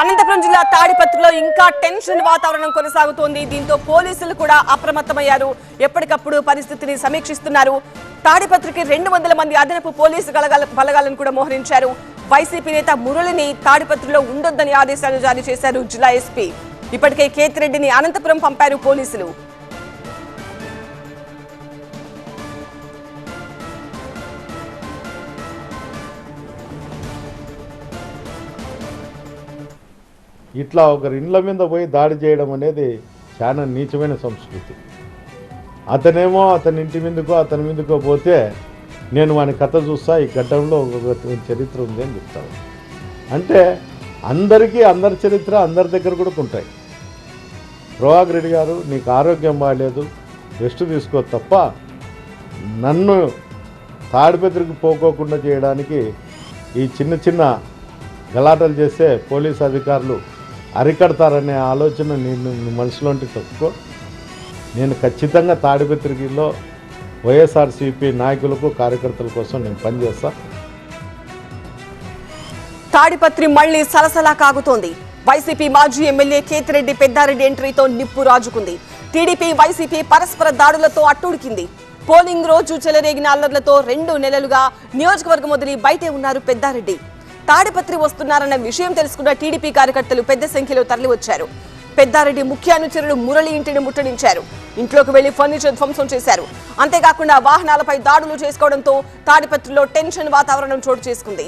అనంతపురం జిల్లా తాడిపత్రిలో ఇంకా టెన్షన్ వాతావరణం కొనసాగుతోంది. దీంతో పోలీసులు కూడా అప్రమత్తమయ్యారు. ఎప్పటికప్పుడు పరిస్థితిని సమీక్షిస్తున్నారు. తాడిపత్రికి రెండు వందల మంది అదనపు పోలీసు బలగాలను కూడా మోహరించారు. వైసీపీ నేత మురళిని తాడిపత్రిలో ఉండొద్దని ఆదేశాలు జారీ చేశారు జిల్లా ఎస్పీ. ఇప్పటికే కేతిరెడ్డిని అనంతపురం పంపారు పోలీసులు. ఇట్లా ఒకరి ఇండ్ల మీద పోయి దాడి చేయడం అనేది చాలా నీచమైన సంస్కృతి. అతనేమో అతని ఇంటి మీదకో అతని మీదకో పోతే నేను వాని కథ చూస్తా ఈ ఘట్టంలో ఒక చరిత్ర ఉంది అని చెప్తాను అంటే అందరికీ అందరి చరిత్ర అందరి దగ్గర కూడా ఉంటాయి. రోహాగ్ రెడ్డి గారు నీకు ఆరోగ్యం బాగాలేదు రెస్ట్ తీసుకో తప్ప నన్ను తాడిపత్రికి పోకోకుండా చేయడానికి ఈ చిన్న చిన్న గలాటలు చేస్తే పోలీస్ అధికారులు అరికడతారనే ఆలోచన నేను మనసులో మనసులోంటి నేను ఖచ్చితంగా తాడిపత్రికలో వైఎస్ఆర్సీపీ నాయకులకు కార్యకర్తల కోసం నేను పనిచేస్తా. తాడిపత్రి మళ్ళీ సలసలా కాగుతోంది. వైసీపీ మాజీ ఎమ్మెల్యే కేతిరెడ్డి పెద్దారెడ్డి ఎంట్రీతో నిప్పు రాజుకుంది. టీడీపీ వైసీపీ పరస్పర దాడులతో అట్టుడికింది. పోలింగ్ రోజు చెలరేగిన అల్లర్లతో రెండు నెలలుగా నియోజకవర్గం వదిలి బయటే ఉన్నారు పెద్దారెడ్డి. తాడిపత్రి వస్తున్నారన్న విషయం తెలుసుకున్న టీడీపీ కార్యకర్తలు పెద్ద సంఖ్యలో తరలివచ్చారు. పెద్దారెడ్డి ముఖ్య అనుచరుడు మురళి ఇంటిని ముట్టడించారు. ఇంట్లోకి వెళ్ళి ఫర్నిచర్ ధ్వంసం చేశారు. అంతేకాకుండా వాహనాలపై దాడులు చేసుకోవడంతో తాడిపత్రిలో టెన్షన్ వాతావరణం చోటు చేసుకుంది.